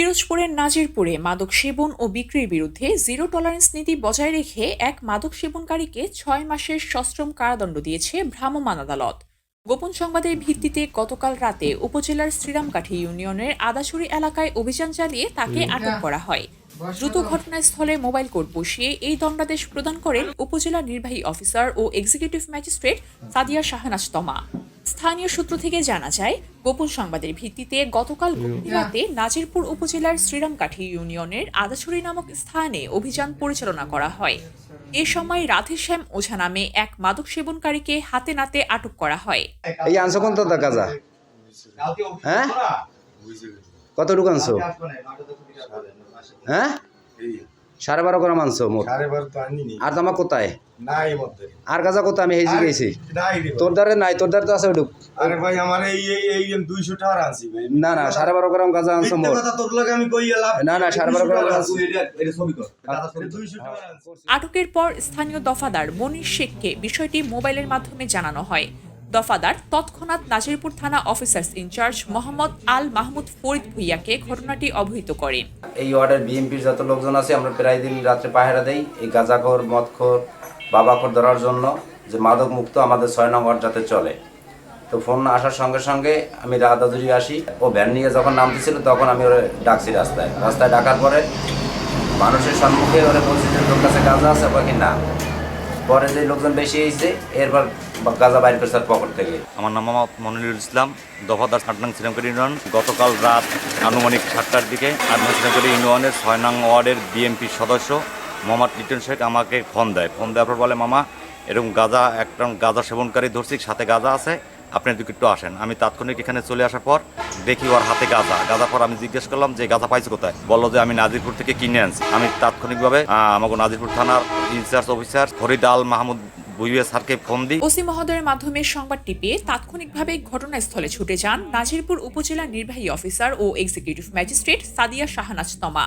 পিরোজপুরের নাজিরপুরে মাদক সেবন ও বিক্রির বিরুদ্ধে জিরো টলারেন্স নীতি বজায় রেখে এক মাদক সেবনকারীকে ছয় মাসের সশ্রম কারাদণ্ড দিয়েছে ভ্রাম্যমাণ আদালত। গোপন সংবাদের ভিত্তিতে গতকাল রাতে উপজেলার শ্রীরামকাঠি ইউনিয়নের আদাসুরি এলাকায় অভিযান চালিয়ে তাকে আটক করা হয়। দ্রুত ঘটনাস্থলে মোবাইল কোর্ট বসিয়ে এই দণ্ডাদেশ প্রদান করেন উপজেলা নির্বাহী অফিসার ও এক্সিকিউটিভ ম্যাজিস্ট্রেট সাদিয়া শাহনাজ তমা। স্থানীয় সূত্র থেকে জানা যায় গোপন সংবাদের ভিত্তিতে গতকাল রাতে নাজিরপুর উপজেলার শ্রীরামকাঠি ইউনিয়নের আদাছড়ি নামক স্থানে অভিযান পরিচালনা করা হয়। এ সময় রাধেশ্যাম ওঝা নামে এক মাদক সেবনকারীকে হাতে নাতে আটক করা হয়। এই আনছো কোন তো কাজা? হ্যাঁ? আনছো? হ্যাঁ? সাড়ে বারো গ্রাম আনছো মোট? তো আনিনি আর তোমার কোথায়? আর কাজা কোথায়? আমি হেজি গেছি। তোর দ্বারে নাই তোর দ্বারে তো আছে ওটুক। আরে ভাই আমার এই এই এই দুইশো টাকা আনছি ভাই। না না সাড়ে বারো গ্রাম গাঁজা আনছো মিথ্যে মোট। তোর লাগে আমি কই এলাম না, না, সাড়ে বারো গ্রাম আনছি। দুইশো টাকা আটকের পর স্থানীয় দফাদার মনির শেখকে বিষয়টি মোবাইলের মাধ্যমে জানানো হয়। দফাদার তৎক্ষণাৎ নাজিরপুর থানা officers in charge Mohammad Al Mahmud Farid ভুইয়াকে ঘটনাটি অবহিত করেন। এই ওয়ার্ডের বিএনপির যত লোকজন আছে, আমরা প্রায় দিন রাত্রে পাহারা দেই। এই গাঁজাখোর, মদখোর, বাবাখোর ধরার জন্য যে মাদক মুক্ত আমাদের ছয় নং ওয়ার্ড যাতে চলে। তো ফোন আসার সঙ্গে সঙ্গে আমি রাধাদুরি আসি। ও ভ্যান নিয়ে যখন নামতেছিল, তখন আমি ওরা ডাকছি রাস্তায়। রাস্তায় ডাকার পরে মানুষের সম্মুখে ওরা বলছি যে, তোর কাছে গাঁজা আছে? বাকি না। পরে যে লোকজন বেশি এসেছে এরপর গাজা বাইর করছে পকেট থেকে। আমার নাম মোহাম্মদ মনিরুল ইসলাম, দফাদার ষাট নং ইউনিয়ন। গতকাল রাত আনুমানিক সাতটার দিকে আট নং ইউনিয়নের ছয় নং ওয়ার্ডের বিএমপি সদস্য মোহাম্মদ লিটন শেখ আমাকে ফোন দেয়। ফোন দেওয়ার পর বলে, মামা, এরকম গাঁজা একটা গাঁজা সেবনকারী ধরছি, সাথে গাঁজা আছে আপনি দুটো একটু আসেন। আমি তাৎক্ষণিক এখানে চলে আসার পর দেখি ওর হাতে গাঁজা। গাঁজা পর আমি জিজ্ঞেস করলাম যে, গাঁজা পাইছে কোথায়? বলল যে, আমি নাজিরপুর থেকে কিনে আনছি। আমি তাৎক্ষণিকভাবে আমাকে নাজিরপুর থানার in charge officer Farid Al Mahmud বুইয়ে স্যারকে ওসি মহোদয়ের মাধ্যমে সংবাদটি পেয়ে তাৎক্ষণিকভাবে ঘটনাস্থলে ছুটে যান নাজিরপুর উপজেলা নির্বাহী অফিসার ও এক্সিকিউটিভ ম্যাজিস্ট্রেট সাদিয়া শাহনাজ তমা।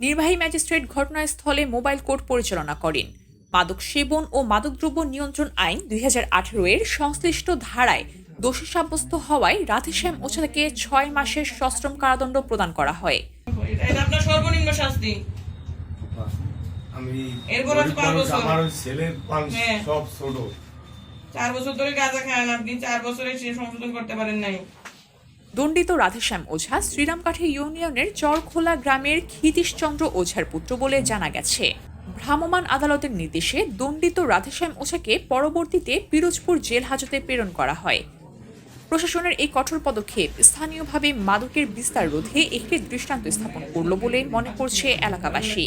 নির্বাহী ম্যাজিস্ট্রেট ঘটনাস্থলে মোবাইল কোর্ট পরিচালনা করেন। মাদক সেবন ও মাদকদ্রব্য নিয়ন্ত্রণ আইন দুই হাজার আঠারো এর সংশ্লিষ্ট ধারায় দোষী সাব্যস্ত হওয়ায় রাধেশ্যাম ওছাকে ছয় মাসের সশ্রম কারাদণ্ড প্রদান করা হয়। আপনার সর্বনিম্ন শাস্তি। আমি। আমার হ্যাঁ। সব ছোট। চার বছর ধরে গাঁজা খান আপনি চার বছরে সে সংশোধন করতে পারেন নাই। দণ্ডিত রাধেশ্যাম ওঝা শ্রীরামকাঠি ইউনিয়নের চরখোলা গ্রামের ক্ষিতীশচন্দ্র ওঝার পুত্র বলে জানা গেছে। ভ্রাম্যমাণ আদালতের নির্দেশে দণ্ডিত রাধেশ্যাম ওঝাকে পরবর্তীতে পিরোজপুর জেল হাজতে প্রেরণ করা হয়। প্রশাসনের এই কঠোর পদক্ষেপ স্থানীয়ভাবে মাদকের বিস্তার রোধে একটি দৃষ্টান্ত স্থাপন করল বলে মনে করছে এলাকাবাসী।